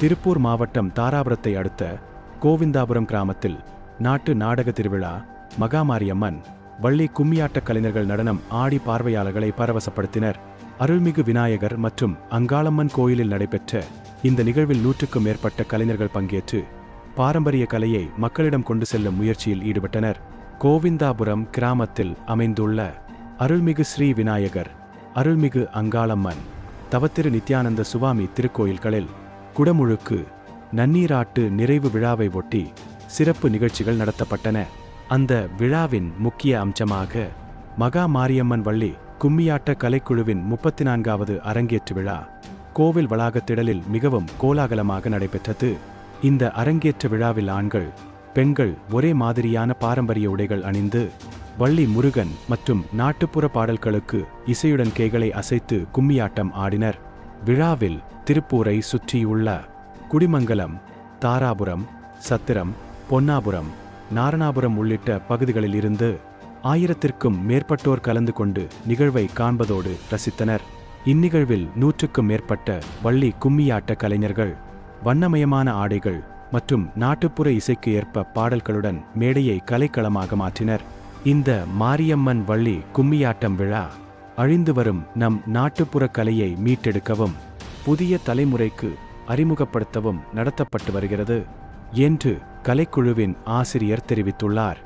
திருப்பூர் மாவட்டம் தாராபுரத்தை அடுத்த கோவிந்தாபுரம் கிராமத்தில் நாட்டு நாடக திருவிழா மகாமாரியம்மன் வள்ளி கும்மியாட்டக் கலைஞர்கள் நடனம் ஆடி பார்வையாளர்களை பரவசப்படுத்தினர். அருள்மிகு விநாயகர் மற்றும் அங்காளம்மன் கோயிலில் நடைபெற்ற இந்த நிகழ்வில் நூற்றுக்கும் மேற்பட்ட கலைஞர்கள் பங்கேற்று பாரம்பரிய கலையை மக்களிடம் கொண்டு செல்லும் முயற்சியில் ஈடுபட்டனர். கோவிந்தாபுரம் கிராமத்தில் அமைந்துள்ள அருள்மிகு ஸ்ரீ விநாயகர் அருள்மிகு அங்காளம்மன் தவத்திரு நித்யானந்த சுவாமி திருக்கோயில்களில் குடமுழுக்கு நன்னீராட்டு நிறைவு விழாவை ஒட்டி சிறப்பு நிகழ்ச்சிகள் நடத்தப்பட்டன. அந்த விழாவின் முக்கிய அம்சமாக மகா மாரியம்மன் வள்ளி கும்மியாட்ட கலைக்குழுவின் முப்பத்தி நான்காவது அரங்கேற்று விழா கோவில் வளாகத்திடலில் மிகவும் கோலாகலமாக நடைபெற்றது. இந்த அரங்கேற்ற விழாவில் ஆண்கள் பெண்கள் ஒரே மாதிரியான பாரம்பரிய உடைகள் அணிந்து வள்ளி முருகன் மற்றும் நாட்டுப்புற பாடல்களுக்கு இசையுடன் கேகளை அசைத்து கும்மியாட்டம் ஆடினர். விழாவில் திருப்பூரை சுற்றியுள்ள குடிமங்கலம் தாராபுரம் சத்திரம் பொன்னாபுரம் நாரணாபுரம் உள்ளிட்ட பகுதிகளில் இருந்து ஆயிரத்திற்கும் மேற்பட்டோர் கலந்து கொண்டு நிகழ்வை காண்பதோடு ரசித்தனர். இந்நிகழ்வில் நூற்றுக்கும் மேற்பட்ட வள்ளி கும்மியாட்ட கலைஞர்கள் வண்ணமயமான ஆடைகள் மற்றும் நாட்டுப்புற இசைக்கு ஏற்ப பாடல்களுடன் மேடையை கலைக்களமாக மாற்றினர். இந்த மாரியம்மன் வள்ளி கும்மியாட்டம் விழா அழிந்து வரும் நம் நாட்டுப்புற கலையை மீட்டெடுக்கவும் புதிய தலைமுறைக்கு அறிமுகப்படுத்தவும் நடத்தப்பட்டு வருகிறது என்று கலைக்குழுவின் ஆசிரியர் தெரிவித்துள்ளார்.